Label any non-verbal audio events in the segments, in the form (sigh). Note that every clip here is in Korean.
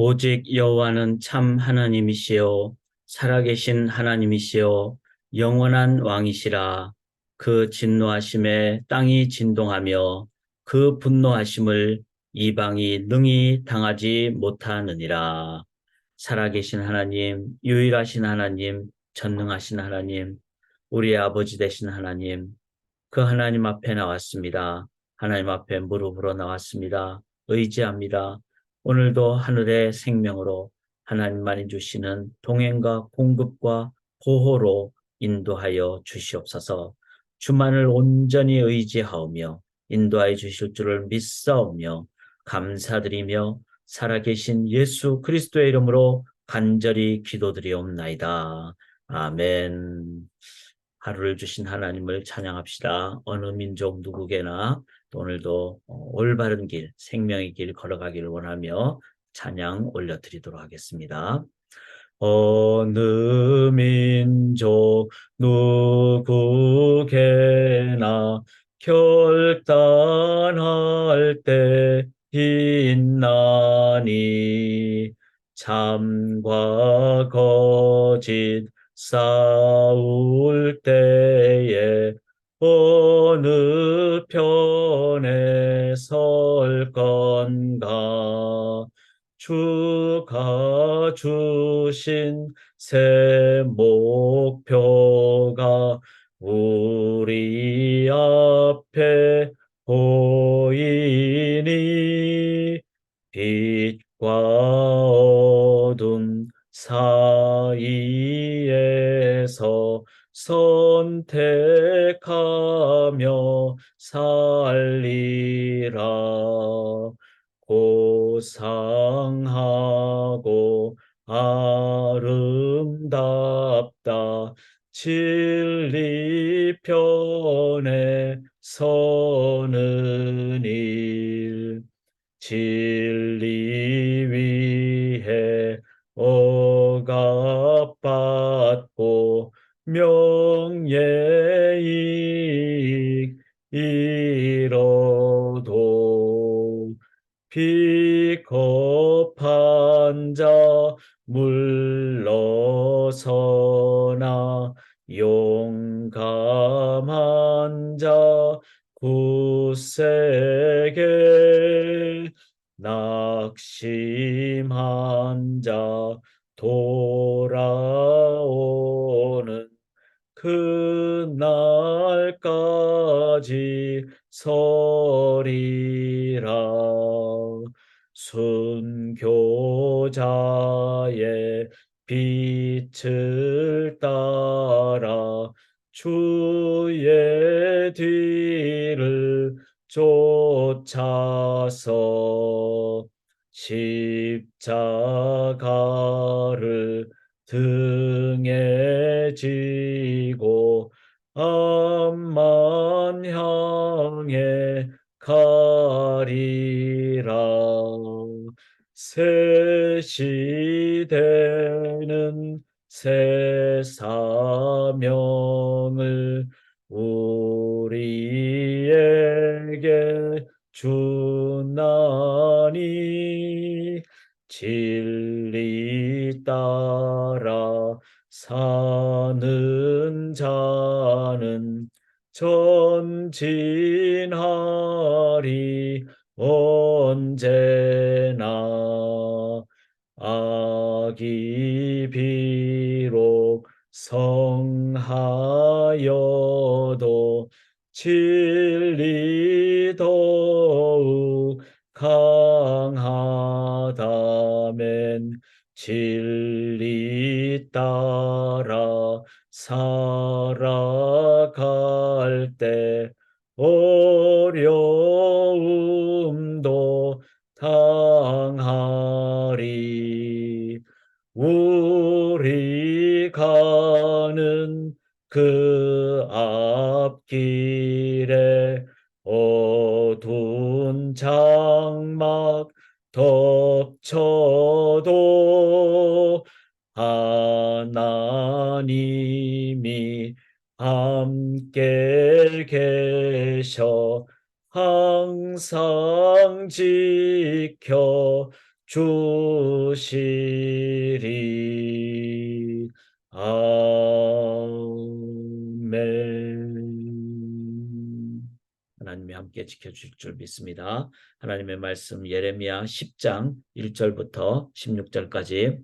오직 여호와는 참 하나님이시요 살아계신 하나님이시요 영원한 왕이시라. 그 진노하심에 땅이 진동하며 그 분노하심을 이방이 능히 당하지 못하느니라. 살아계신 하나님 유일하신 하나님 전능하신 하나님 우리의 아버지 되신 하나님 그 하나님 앞에 나왔습니다. 하나님 앞에 무릎으로 나왔습니다. 의지합니다 오늘도 하늘의 생명으로 하나님만이 주시는 동행과 공급과 보호로 인도하여 주시옵소서 주만을 온전히 의지하오며 인도하여 주실 줄을 믿사오며 감사드리며 살아계신 예수 그리스도의 이름으로 간절히 기도드리옵나이다. 아멘. 하루를 주신 하나님을 찬양합시다. 어느 민족 누구게나 오늘도 어, 올바른 길, 생명의 길 걸어가기를 원하며 찬양 올려드리도록 하겠습니다. 어느 민족 누구게나 결단할 때 있나니 참과 거짓 싸울 때에 어느 편에 설 건가? 주가 주신 새 목표가 우리 앞에 보이니? 빛과 어둠 사이에서 선택하며 살리라. 고상하고 아름답다. 진리 편에 서는 일. 진리 위해 억압 뒤를 쫓아서 십자 악이 비록 성하여도 진리 더욱 강하다면 진리 따라 살아갈 때 어려움 우리 가는 그 앞길에 어두운 장막 덮쳐도 하나님이 함께 계셔 항상 지켜 주시리. 하나님이 함께 지켜줄 줄 믿습니다. 하나님의 말씀 예레미야 10장 1절부터 16절까지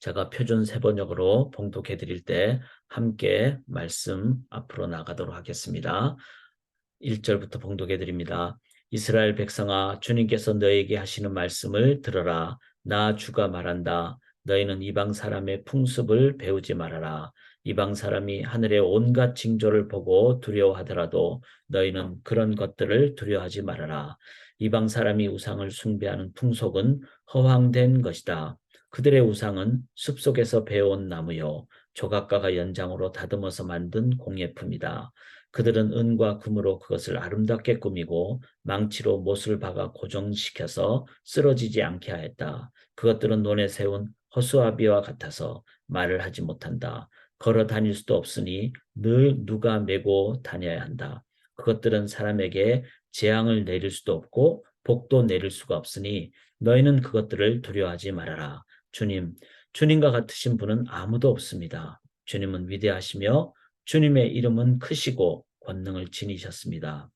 제가 표준 세번역으로 봉독해 드릴 때 함께 말씀 앞으로 나가도록 하겠습니다. 1절부터 봉독해 드립니다. 이스라엘 백성아 주님께서 너에게 하시는 말씀을 들어라. 나 주가 말한다. 너희는 이방 사람의 풍습을 배우지 말아라. 이방 사람이 하늘의 온갖 징조를 보고 두려워하더라도 너희는 그런 것들을 두려워하지 말아라. 이방 사람이 우상을 숭배하는 풍속은 허황된 것이다. 그들의 우상은 숲속에서 베어온 나무요 조각가가 연장으로 다듬어서 만든 공예품이다. 그들은 은과 금으로 그것을 아름답게 꾸미고 망치로 못을 박아 고정시켜서 쓰러지지 않게 하였다. 그것들은 논에 세운 허수아비와 같아서 말을 하지 못한다. 걸어 다닐 수도 없으니 늘 누가 메고 다녀야 한다. 그것들은 사람에게 재앙을 내릴 수도 없고 복도 내릴 수가 없으니 너희는 그것들을 두려워하지 말아라. 주님, 주님과 같으신 분은 아무도 없습니다. 주님은 위대하시며 주님의 이름은 크시고 권능을 지니셨습니다.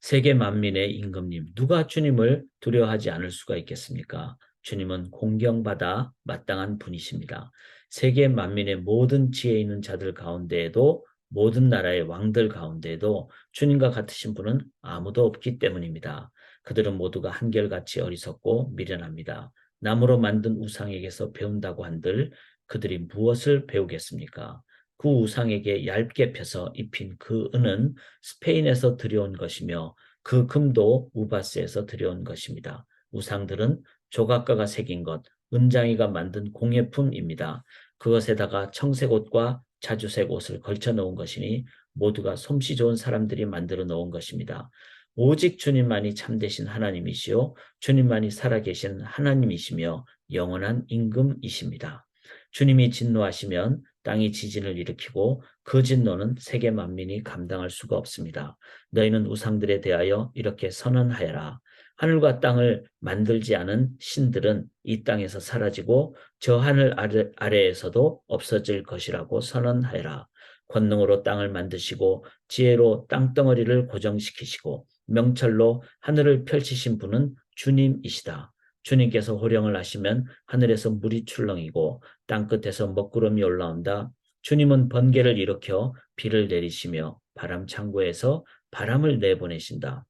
세계 만민의 임금님, 누가 주님을 두려워하지 않을 수가 있겠습니까? 주님은 공경받아 마땅한 분이십니다. 세계 만민의 모든 지혜 있는 자들 가운데에도 모든 나라의 왕들 가운데에도 주님과 같으신 분은 아무도 없기 때문입니다. 그들은 모두가 한결같이 어리석고 미련합니다. 나무로 만든 우상에게서 배운다고 한들 그들이 무엇을 배우겠습니까? 그 우상에게 얇게 펴서 입힌 그 은은 스페인에서 들여온 것이며 그 금도 우바스에서 들여온 것입니다. 우상들은 조각가가 새긴 것, 은장이가 만든 공예품입니다. 그것에다가 청색 옷과 자주색 옷을 걸쳐 놓은 것이니 모두가 솜씨 좋은 사람들이 만들어 놓은 것입니다. 오직 주님만이 참되신 하나님이시요 주님만이 살아계신 하나님이시며 영원한 임금이십니다. 주님이 진노하시면 땅이 지진을 일으키고 그 진노는 세계 만민이 감당할 수가 없습니다. 너희는 우상들에 대하여 이렇게 선언하여라. 하늘과 땅을 만들지 않은 신들은 이 땅에서 사라지고 저 하늘 아래, 아래에서도 없어질 것이라고 선언하여라. 권능으로 땅을 만드시고 지혜로 땅덩어리를 고정시키시고 명철로 하늘을 펼치신 분은 주님이시다. 주님께서 호령을 하시면 하늘에서 물이 출렁이고 땅끝에서 먹구름이 올라온다. 주님은 번개를 일으켜 비를 내리시며 바람 창고에서 바람을 내보내신다.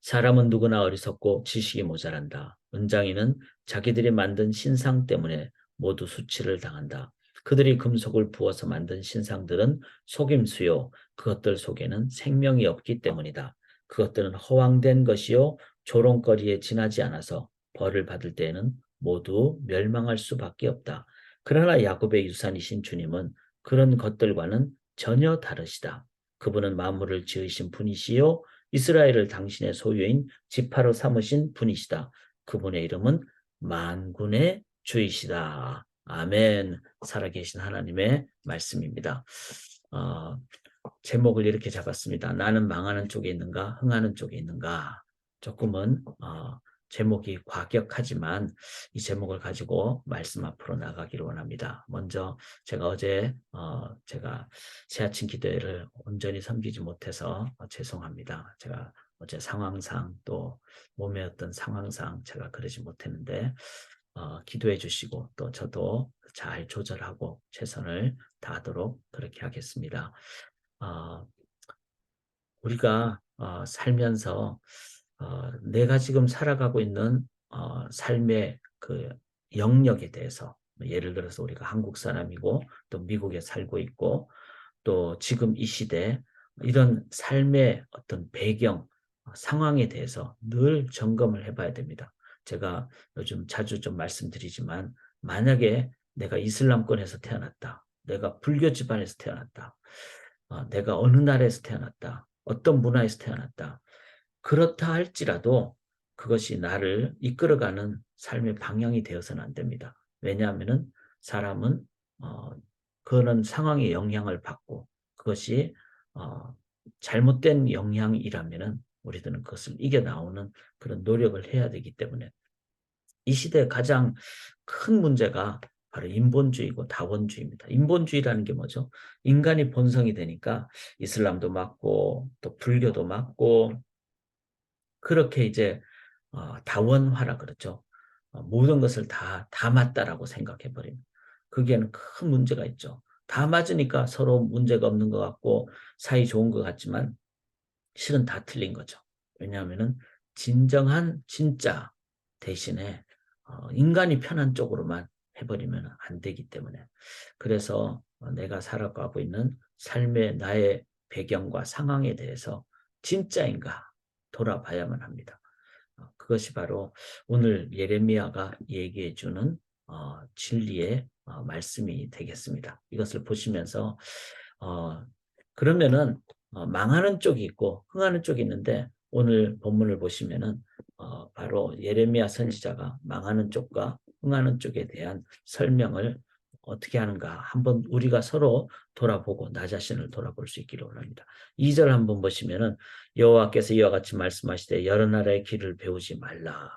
사람은 누구나 어리석고 지식이 모자란다. 은장이는 자기들이 만든 신상 때문에 모두 수치를 당한다. 그들이 금속을 부어서 만든 신상들은 속임수요. 그것들 속에는 생명이 없기 때문이다. 그것들은 허황된 것이요. 조롱거리에 지나지 않아서 벌을 받을 때에는 모두 멸망할 수밖에 없다. 그러나 야곱의 유산이신 주님은 그런 것들과는 전혀 다르시다. 그분은 만물을 지으신 분이시요 이스라엘을 당신의 소유인 지파로 삼으신 분이시다. 그분의 이름은 만군의 주이시다. 아멘. 살아계신 하나님의 말씀입니다. 어, 제목을 이렇게 잡았습니다. 나는 망하는 쪽에 있는가, 흥하는 쪽에 있는가. 조금은 어, 제목이 과격하지만 이 제목을 가지고 말씀 앞으로 나가기를 원합니다. 먼저 제가 어제 어, 제가 새 아침 기도회를 온전히 섬기지 못해서 어, 죄송합니다. 제가 어제 상황상 또 몸의 어떤 상황상 제가 그러지 못했는데 어, 기도해 주시고 또 저도 잘 조절하고 최선을 다하도록 그렇게 하겠습니다. 어, 우리가 어, 살면서 어, 내가 지금 살아가고 있는 어, 삶의 그 영역에 대해서 뭐 예를 들어서 우리가 한국 사람이고 또 미국에 살고 있고 또 지금 이 시대 이런 삶의 어떤 배경 상황에 대해서 늘 점검을 해봐야 됩니다. 제가 요즘 자주 좀 말씀드리지만 만약에 내가 이슬람권에서 태어났다. 내가 불교 집안에서 태어났다. 어, 내가 어느 나라에서 태어났다. 어떤 문화에서 태어났다. 그렇다 할지라도 그것이 나를 이끌어가는 삶의 방향이 되어서는 안 됩니다. 왜냐하면 사람은 어, 그런 상황에 영향을 받고 그것이 어, 잘못된 영향이라면 우리들은 그것을 이겨 나오는 그런 노력을 해야 되기 때문에 이 시대의 가장 큰 문제가 바로 인본주의고 다원주의입니다. 인본주의라는 게 뭐죠? 인간이 본성이 되니까 이슬람도 맞고 또 불교도 맞고 그렇게 이제 어, 다원화라 그러죠. 어, 모든 것을 다, 다 맞다라고 생각해 버립니다. 거기에는 큰 문제가 있죠. 다 맞으니까 서로 문제가 없는 것 같고 사이 좋은 것 같지만 실은 다 틀린 거죠. 왜냐하면은 진정한 진짜 대신에 어, 인간이 편한 쪽으로만 해버리면 안 되기 때문에 그래서 어, 내가 살아가고 있는 삶의 나의 배경과 상황에 대해서 진짜인가 돌아봐야만 합니다. 어, 그것이 바로 오늘 예레미야가 얘기해 주는 어, 진리의 어, 말씀이 되겠습니다. 이것을 보시면서 어, 그러면은 어, 망하는 쪽이 있고 흥하는 쪽이 있는데 오늘 본문을 보시면은 어, 바로 예레미야 선지자가 망하는 쪽과 흥하는 쪽에 대한 설명을 어떻게 하는가 한번 우리가 서로 돌아보고 나 자신을 돌아볼 수 있기를 원합니다. 2절 한번 보시면은 여호와께서 이와 같이 말씀하시되 여러 나라의 길을 배우지 말라.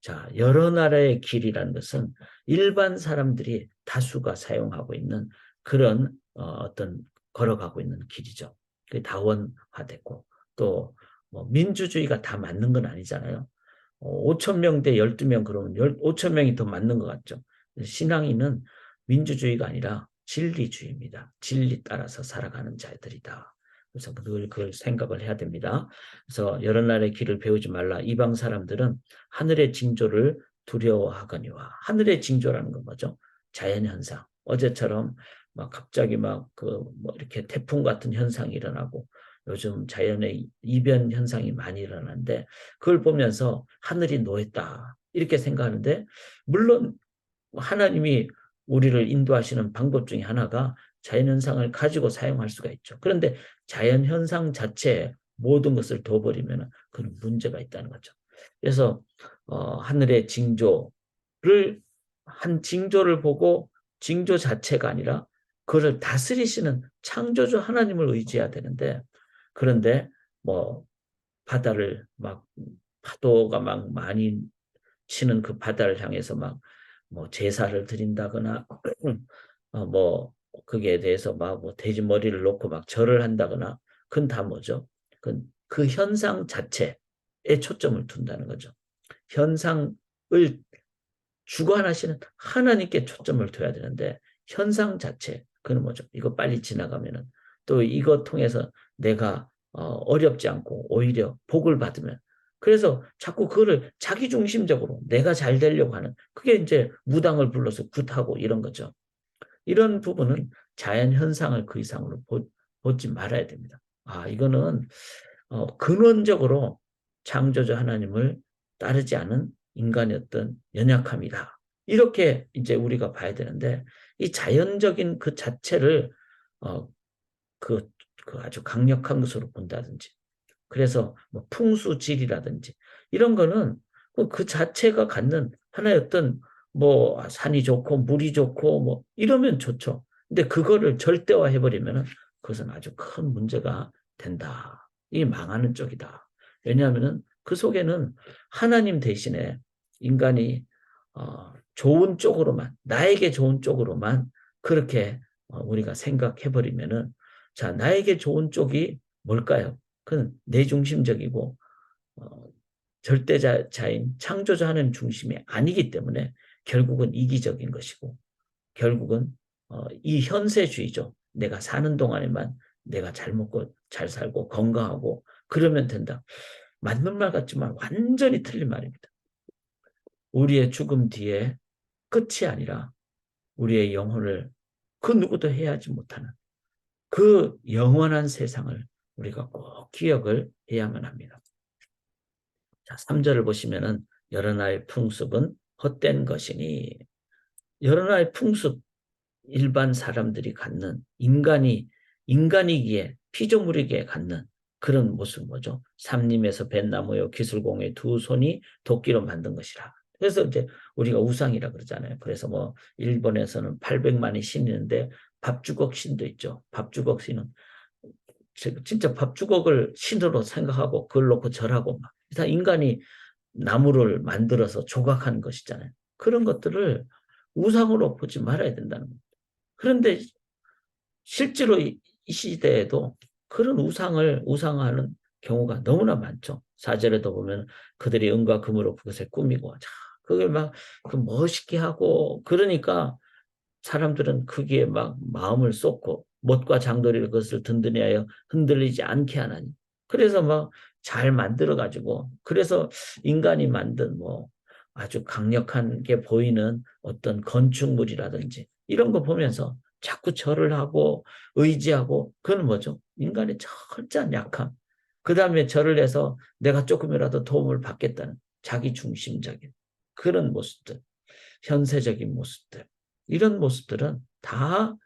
자, 여러 나라의 길이라는 것은 일반 사람들이 다수가 사용하고 있는 그런 어, 어떤 걸어가고 있는 길이죠. 그 다원화됐고 또 뭐 민주주의가 다 맞는 건 아니잖아요. 어, 5천 명 대 12명 그러면 5천 명이 더 맞는 것 같죠. 신앙인은 민주주의가 아니라 진리주의입니다. 진리 따라서 살아가는 자들이다. 그래서 늘 그걸 생각을 해야 됩니다. 그래서 여러 나라의 길을 배우지 말라. 이방 사람들은 하늘의 징조를 두려워하거니와 하늘의 징조라는 건 뭐죠? 자연 현상. 어제처럼 막 갑자기 막 그 뭐 이렇게 태풍 같은 현상이 일어나고 요즘 자연의 이변 현상이 많이 일어나는데 그걸 보면서 하늘이 노했다 이렇게 생각하는데 물론 하나님이 우리를 인도하시는 방법 중에 하나가 자연현상을 가지고 사용할 수가 있죠. 그런데 자연현상 자체에 모든 것을 둬버리면 그런 문제가 있다는 거죠. 그래서 어, 하늘의 징조를 한 징조를 보고 징조 자체가 아니라 그를 다스리시는 창조주 하나님을 의지해야 되는데 그런데 뭐 바다를 막 파도가 막 많이 치는 그 바다를 향해서 막 뭐 제사를 드린다거나 (clears throat) 어, 뭐 거기에 대해서 막 뭐 돼지 머리를 놓고 막 절을 한다거나 그건 다 뭐죠? 그, 그 현상 자체에 초점을 둔다는 거죠. 현상을 주관하시는 하나님께 초점을 둬야 되는데 현상 자체 그건 뭐죠? 이거 빨리 지나가면은 또 이거 통해서 내가 어, 어렵지 않고 오히려 복을 받으면 그래서 자꾸 그거를 자기 중심적으로 내가 잘 되려고 하는 그게 이제 무당을 불러서 굿하고 이런 거죠. 이런 부분은 자연 현상을 그 이상으로 보, 보지 말아야 됩니다. 아 이거는 어, 근원적으로 창조주 하나님을 따르지 않은 어떤 연약함이다. 이렇게 이제 우리가 봐야 되는데 이 자연적인 그 자체를 어, 그, 그 아주 강력한 것으로 본다든지 그래서 뭐 풍수질이라든지 이런 거는 그, 그 자체가 갖는 하나의 어떤 뭐 산이 좋고 물이 좋고 뭐 이러면 좋죠. 근데 그거를 절대화 해 버리면은 그것은 아주 큰 문제가 된다. 이 망하는 쪽이다. 왜냐하면은 그 속에는 하나님 대신에 인간이 어, 좋은 쪽으로만 나에게 좋은 쪽으로만 그렇게 어, 우리가 생각해 버리면은 자 나에게 좋은 쪽이 뭘까요? 그건 내중심적이고 어, 절대자인 창조자 하는 중심이 아니기 때문에 결국은 이기적인 것이고 결국은 어, 이 현세주의죠. 내가 사는 동안에만 내가 잘 먹고 잘 살고 건강하고 그러면 된다. 맞는 말 같지만 완전히 틀린 말입니다. 우리의 죽음 뒤에 끝이 아니라 우리의 영혼을 그 누구도 해하지 못하는 그 영원한 세상을 우리가 꼭 기억을 해야만 합니다. 자, 3절을 보시면은 여러 나의 풍습은 헛된 것이니 여러 나의 풍습 일반 사람들이 갖는 인간이 인간이기에 피조물이기에 갖는 그런 모습 뭐죠? 삼림에서 뱃나무요 기술공의 두 손이 도끼로 만든 것이라. 그래서 이제 우리가 우상이라 그러잖아요. 그래서 뭐 일본에서는 800만의 신이 있는데 밥주걱 신도 있죠. 밥주걱 신은 지- 진짜 밥 주걱을 신으로 생각하고 그걸 놓고 절하고 막. 다 인간이 나무를 만들어서 조각한 것이잖아요. 그런 것들을 우상으로 보지 말아야 된다는 겁니다. 그런데 실제로 이, 이 시대에도 그런 우상을 우상화하는 경우가 너무나 많죠. 사절에도 보면 그들이 은과 금으로 그것에 꾸미고 자, 그걸 막 그 멋있게 하고 그러니까 사람들은 거기에 막 마음을 쏟고 못과 장도리를 그것을 든든히 하여 흔들리지 않게 하나니 그래서 막 잘 만들어 가지고 그래서 인간이 만든 뭐 아주 강력한 게 보이는 어떤 건축물이라든지 이런 거 보면서 자꾸 절을 하고 의지하고 그건 뭐죠? 인간의 철저한 약함. 그 다음에 절을 해서 내가 조금이라도 도움을 받겠다는 자기 중심적인 그런 모습들, 현세적인 모습들. 이런 모습들은 다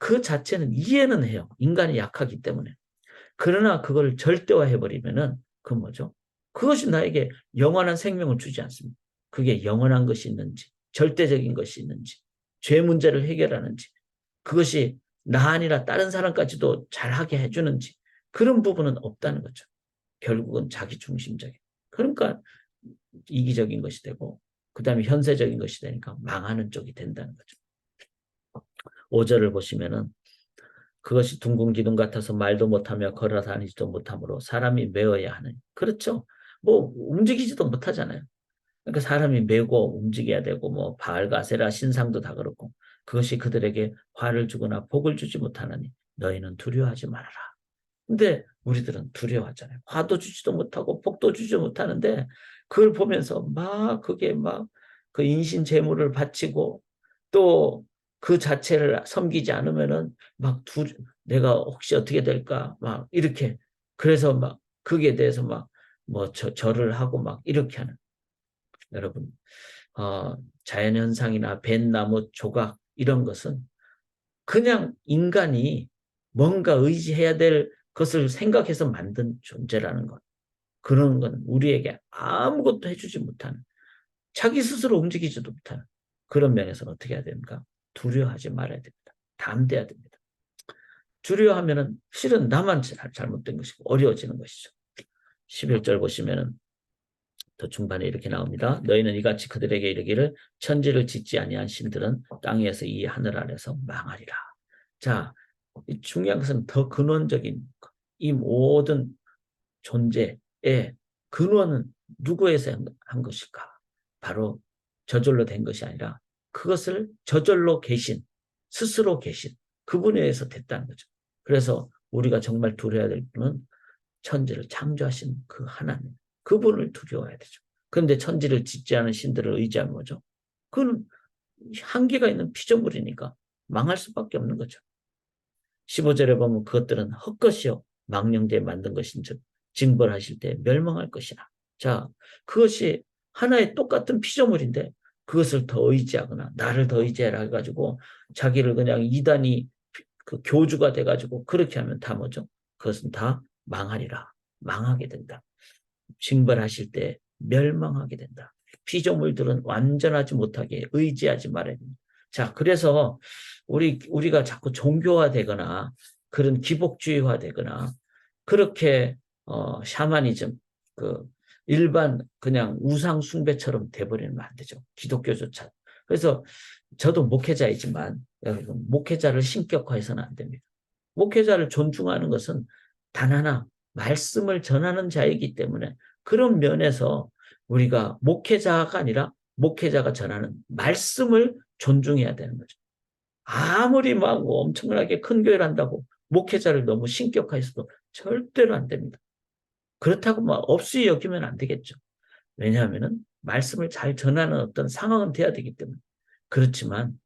그 자체는 이해는 해요. 인간이 약하기 때문에. 그러나 그걸 절대화해버리면은 그 뭐죠? 그것이 나에게 영원한 생명을 주지 않습니다. 그게 영원한 것이 있는지, 절대적인 것이 있는지, 죄 문제를 해결하는지, 그것이 나 아니라 다른 사람까지도 잘하게 해주는지, 그런 부분은 없다는 거죠. 결국은 자기 중심적인. 그러니까 이기적인 것이 되고, 그 다음에 현세적인 것이 되니까 망하는 쪽이 된다는 거죠. 5절을 보시면은 그것이 둥근 기둥 같아서 말도 못하며 걸어 다니지도 못하므로 사람이 메어야 하는 그렇죠. 뭐 움직이지도 못하잖아요. 그러니까 사람이 메고 움직여야 되고 뭐 바알가세라 신상도 다 그렇고 그것이 그들에게 화를 주거나 복을 주지 못하느니 너희는 두려워하지 말아라. 근데 우리들은 두려워하잖아요. 화도 주지도 못하고 복도 주지 못하는데 그걸 보면서 막 그게 막 그 인신 재물을 바치고 또 그 자체를 섬기지 않으면은 막 두, 내가 혹시 어떻게 될까? 막 이렇게. 그래서 막 그게 대해서 막 뭐 절을 하고 막 이렇게 하는 여러분. 어, 자연현상이나 뱃나무 조각 이런 것은 그냥 인간이 뭔가 의지해야 될 것을 생각해서 만든 존재라는 것. 그런 건 우리에게 아무것도 해주지 못하는 자기 스스로 움직이지도 못하는 그런 면에서는 어떻게 해야 됩니까? 두려워하지 말아야 됩니다. 담대해야 됩니다. 두려워하면 은 실은 나만 잘못된 것이고 어려워지는 것이죠. 11절 보시면 은 더 중반에 이렇게 나옵니다. 너희는 이같이 그들에게 이르기를 천지를 짓지 아니한 신들은 땅 위에서 이 하늘 아래서 망하리라. 자, 중요한 것은 더 근원적인 이 모든 존재의 근원은 누구에서 한 것일까? 바로 저절로 된 것이 아니라 그것을 저절로 계신 스스로 계신 그분에 의해서 됐다는 거죠. 그래서 우리가 정말 두려워야 될 분은 천지를 창조하신 그 하나님 그분을 두려워해야 되죠. 그런데 천지를 짓지 않은 신들을 의지하는 거죠. 그건 한계가 있는 피조물이니까 망할 수밖에 없는 거죠. 15절에 보면 그것들은 헛것이요 망령되에 만든 것인즉 징벌하실 때 멸망할 것이라. 자, 그것이 하나의 똑같은 피조물인데 그것을 더 의지하거나 나를 더 의지해라 해가지고 자기를 그냥 이단이 그 교주가 돼가지고 그렇게 하면 다 뭐죠? 그것은 다 망하리라. 망하게 된다. 징벌하실 때 멸망하게 된다. 피조물들은 완전하지 못하게 의지하지 말아야 됩니다. 자, 그래서 우리 우리가 자꾸 종교화 되거나 그런 기복주의화 되거나 그렇게 어 샤머니즘 그 일반 그냥 우상 숭배처럼 돼버리면 안 되죠. 기독교조차. 그래서 저도 목회자이지만 목회자를 신격화해서는 안 됩니다. 목회자를 존중하는 것은 단 하나 말씀을 전하는 자이기 때문에 그런 면에서 우리가 목회자가 아니라 목회자가 전하는 말씀을 존중해야 되는 거죠. 아무리 막 엄청나게 큰 교회를 한다고 목회자를 너무 신격화해서도 절대로 안 됩니다. 그렇다고 막 없이 여기면 안 되겠죠. 왜냐하면은 말씀을 잘 전하는 어떤 상황은 돼야 되기 때문에. 그렇지만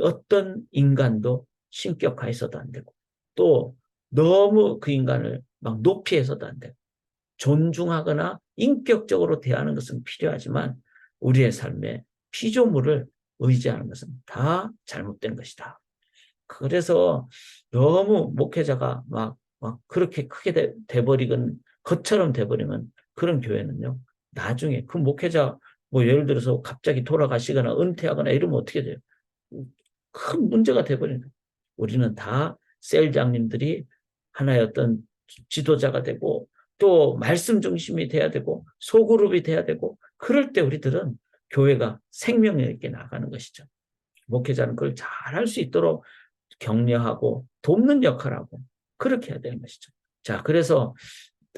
어떤 인간도 신격화해서도 안 되고 또 너무 그 인간을 막 높이해서도 안 되고 존중하거나 인격적으로 대하는 것은 필요하지만 우리의 삶에 피조물을 의지하는 것은 다 잘못된 것이다. 그래서 너무 목회자가 막, 막 그렇게 크게 돼, 돼버리건 것처럼 돼버리면 그런 교회는요. 나중에 그 목회자 뭐 예를 들어서 갑자기 돌아가시거나 은퇴하거나 이러면 어떻게 돼요? 큰 문제가 돼버리는 거예요. 우리는 다 셀장님들이 하나의 어떤 지도자가 되고 또 말씀 중심이 돼야 되고 소그룹이 돼야 되고 그럴 때 우리들은 교회가 생명력 있게 나가는 것이죠. 목회자는 그걸 잘 할 수 있도록 격려하고 돕는 역할하고 그렇게 해야 되는 것이죠. 자, 그래서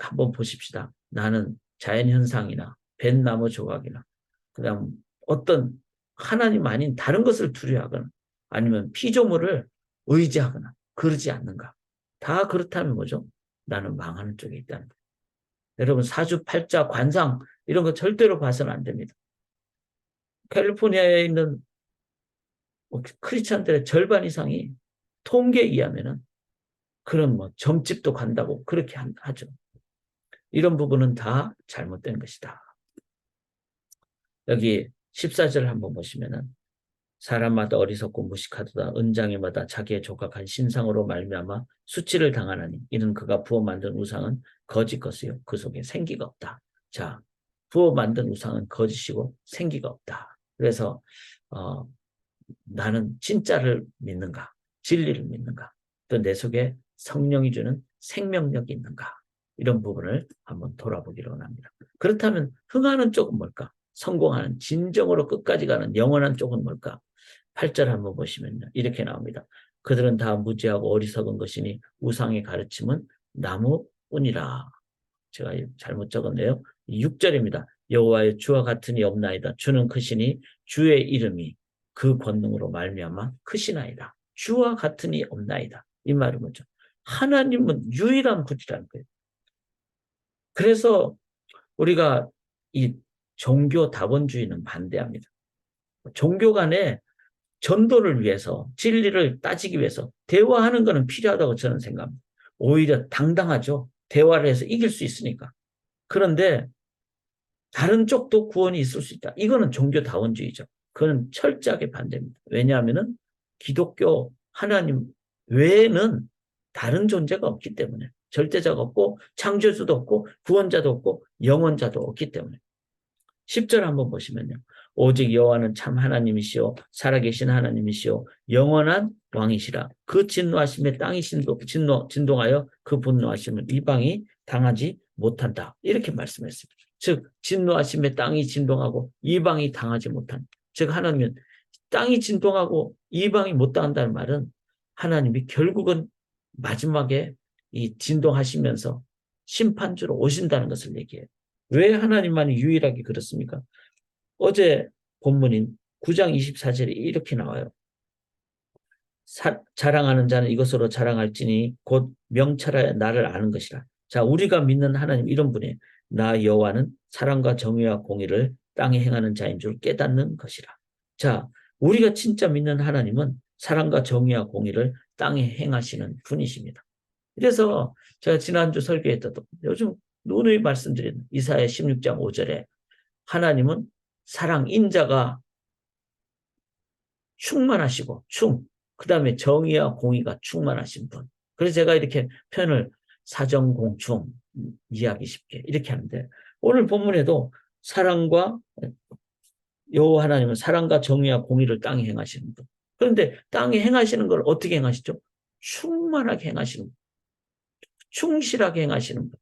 한번 보십시다. 나는 자연현상이나 뱃나무 조각이나 그다음 어떤 하나님 아닌 다른 것을 두려워하거나 아니면 피조물을 의지하거나 그러지 않는가. 다 그렇다면 뭐죠? 나는 망하는 쪽에 있다는 거예요. 여러분 사주 팔자 관상 이런 거 절대로 봐서는 안 됩니다. 캘리포니아에 있는 뭐 크리스찬들의 절반 이상이 통계에 의하면은 그런 뭐 점집도 간다고 그렇게 하죠. 이런 부분은 다 잘못된 것이다. 여기 14절 한번 보시면은 사람마다 어리석고 무식하도다 은장에마다 자기의 조각한 신상으로 말미암아 수치를 당하나니 이는 그가 부어 만든 우상은 거짓 것이요 그 속에 생기가 없다. 자, 부어 만든 우상은 거짓이고 생기가 없다. 그래서 어, 나는 진짜를 믿는가, 진리를 믿는가, 또 내 속에 성령이 주는 생명력이 있는가 이런 부분을 한번 돌아보기로 합니다. 그렇다면 흥하는 쪽은 뭘까? 성공하는 진정으로 끝까지 가는 영원한 쪽은 뭘까? 8절 한번 보시면요. 이렇게 나옵니다. 그들은 다 무지하고 어리석은 것이니 우상의 가르침은 나무뿐이라. 제가 잘못 적었네요. 6절입니다. 여호와의 주와 같으니 없나이다. 주는 크시니 주의 이름이 그 권능으로 말미암아 크시나이다. 주와 같으니 없나이다. 이 말은 뭐죠? 하나님은 유일한 분이라는 거예요. 그래서 우리가 이 종교 다원주의는 반대합니다. 종교 간에 전도를 위해서 진리를 따지기 위해서 대화하는 것은 필요하다고 저는 생각합니다. 오히려 당당하죠. 대화를 해서 이길 수 있으니까. 그런데 다른 쪽도 구원이 있을 수 있다. 이거는 종교 다원주의죠. 그건 철저하게 반대입니다. 왜냐하면 기독교 하나님 외에는 다른 존재가 없기 때문에 절대자가 없고 창조주도 없고 구원자도 없고 영원자도 없기 때문에 10절 한번 보시면요. 오직 여호와는 참 하나님이시오 살아계신 하나님이시오 영원한 왕이시라 그 진노하심에 땅이 진동, 진노, 진동하여 그 분노하심을 이방이 당하지 못한다 이렇게 말씀했습니다. 즉 진노하심에 땅이 진동하고 이방이 당하지 못한 즉 하나님은 땅이 진동하고 이방이 못 당한다는 말은 하나님이 결국은 마지막에 이 진동하시면서 심판주로 오신다는 것을 얘기해요. 왜 하나님만이 유일하게 그렇습니까? 어제 본문인 9장 24절에 이렇게 나와요. 사, 자랑하는 자는 이것으로 자랑할지니 곧 명철하여 나를 아는 것이라. 자, 우리가 믿는 하나님 이런 분이에요. 나 여호와는 사랑과 정의와 공의를 땅에 행하는 자인 줄 깨닫는 것이라. 자, 우리가 진짜 믿는 하나님은 사랑과 정의와 공의를 땅에 행하시는 분이십니다. 그래서 제가 지난주 설교했던 요즘 누누이 말씀드린 이사야 16장 5절에 하나님은 사랑 인자가 충만하시고 충, 그 다음에 정의와 공의가 충만하신 분. 그래서 제가 이렇게 편을 사정공충 이해하기 쉽게 이렇게 하는데 오늘 본문에도 사랑과 여호와 하나님은 사랑과 정의와 공의를 땅에 행하시는 분. 그런데 땅에 행하시는 걸 어떻게 행하시죠? 충만하게 행하시는 분. 충실하게 행하시는 분.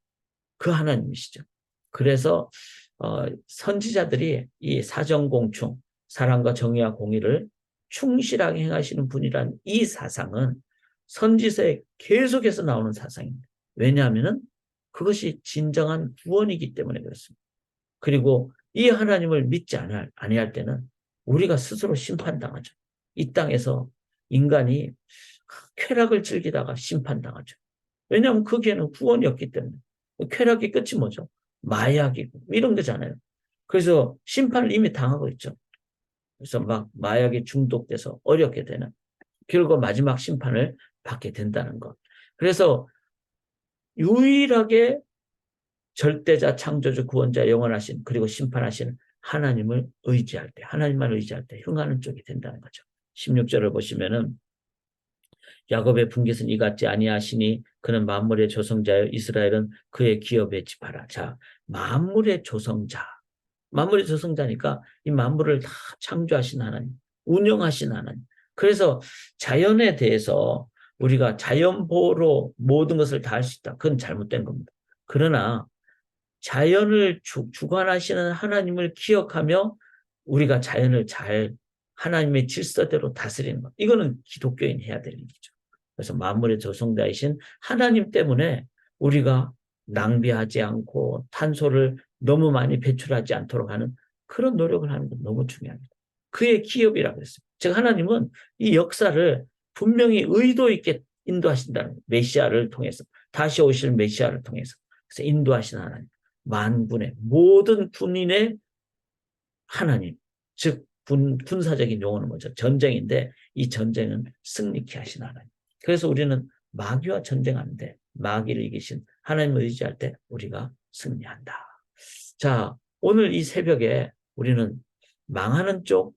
그 하나님이시죠. 그래서 어, 선지자들이 이 사정공충, 사랑과 정의와 공의를 충실하게 행하시는 분이란 이 사상은 선지서에 계속해서 나오는 사상입니다. 왜냐하면 그것이 진정한 구원이기 때문에 그렇습니다. 그리고 이 하나님을 믿지 아니할, 아니할 때는 우리가 스스로 심판당하죠. 이 땅에서 인간이 쾌락을 즐기다가 심판당하죠. 왜냐하면 거기에는 구원이 없기 때문에. 쾌락이 끝이 뭐죠? 마약이고 이런 거잖아요. 그래서 심판을 이미 당하고 있죠. 그래서 막 마약에 중독돼서 어렵게 되는 결국 마지막 심판을 받게 된다는 것. 그래서 유일하게 절대자, 창조주, 구원자, 영원하신 그리고 심판하신 하나님을 의지할 때, 하나님만 의지할 때 흥하는 쪽이 된다는 거죠. 16절을 보시면은 야곱의 분깃은 이같지 아니하시니 그는 만물의 조성자여 이스라엘은 그의 기업에 집하라. 자, 만물의 조성자. 만물의 조성자니까 이 만물을 다 창조하신 하나님, 운영하신 하나님. 그래서 자연에 대해서 우리가 자연 보호로 모든 것을 다 할 수 있다. 그건 잘못된 겁니다. 그러나 자연을 주, 주관하시는 하나님을 기억하며 우리가 자연을 잘 하나님의 질서대로 다스리는 것. 이거는 기독교인 해야 될 일이죠. 그래서 만물의 조성자이신 하나님 때문에 우리가 낭비하지 않고 탄소를 너무 많이 배출하지 않도록 하는 그런 노력을 하는 건 너무 중요합니다. 그의 기업이라고 했습니다. 즉 하나님은 이 역사를 분명히 의도 있게 인도하신다는 거예요. 메시아를 통해서 다시 오실 메시아를 통해서 그래서 인도하신 하나님 만군의 모든 군인의 하나님 즉 군, 군사적인 용어는 뭐죠? 전쟁인데 이 전쟁은 승리케 하신 하나님 그래서 우리는 마귀와 전쟁하는데 마귀를 이기신 하나님을 의지할 때 우리가 승리한다. 자, 오늘 이 새벽에 우리는 망하는 쪽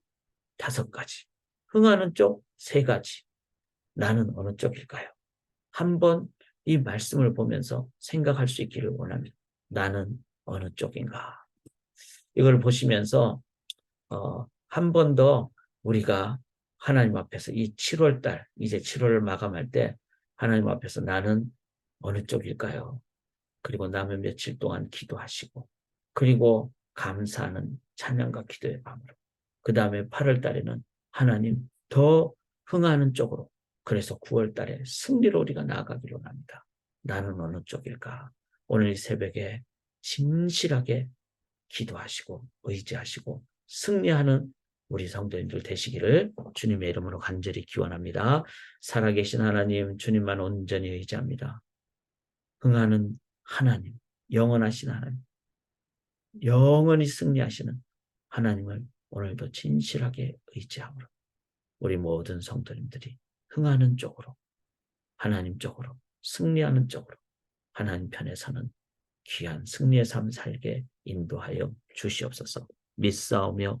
다섯 가지, 흥하는 쪽 세 가지. 나는 어느 쪽일까요? 한번 이 말씀을 보면서 생각할 수 있기를 원합니다. 나는 어느 쪽인가? 이걸 보시면서 어, 한 번 더 우리가 하나님 앞에서 이 7월 달, 이제 7월을 마감할 때 하나님 앞에서 나는 어느 쪽일까요? 그리고 남은 며칠 동안 기도하시고 그리고 감사하는 찬양과 기도의 밤으로 그 다음에 8월 달에는 하나님 더 흥하는 쪽으로 그래서 9월 달에 승리로 우리가 나아가기로 합니다. 나는 어느 쪽일까? 오늘 이 새벽에 진실하게 기도하시고 의지하시고 승리하는 우리 성도님들 되시기를 주님의 이름으로 간절히 기원합니다. 살아계신 하나님 주님만 온전히 의지합니다. 흥하는 하나님, 영원하신 하나님, 영원히 승리하시는 하나님을 오늘도 진실하게 의지함으로 우리 모든 성도님들이 흥하는 쪽으로 하나님 쪽으로 승리하는 쪽으로 하나님 편에 서는 귀한 승리의 삶 살게 인도하여 주시옵소서 믿사오며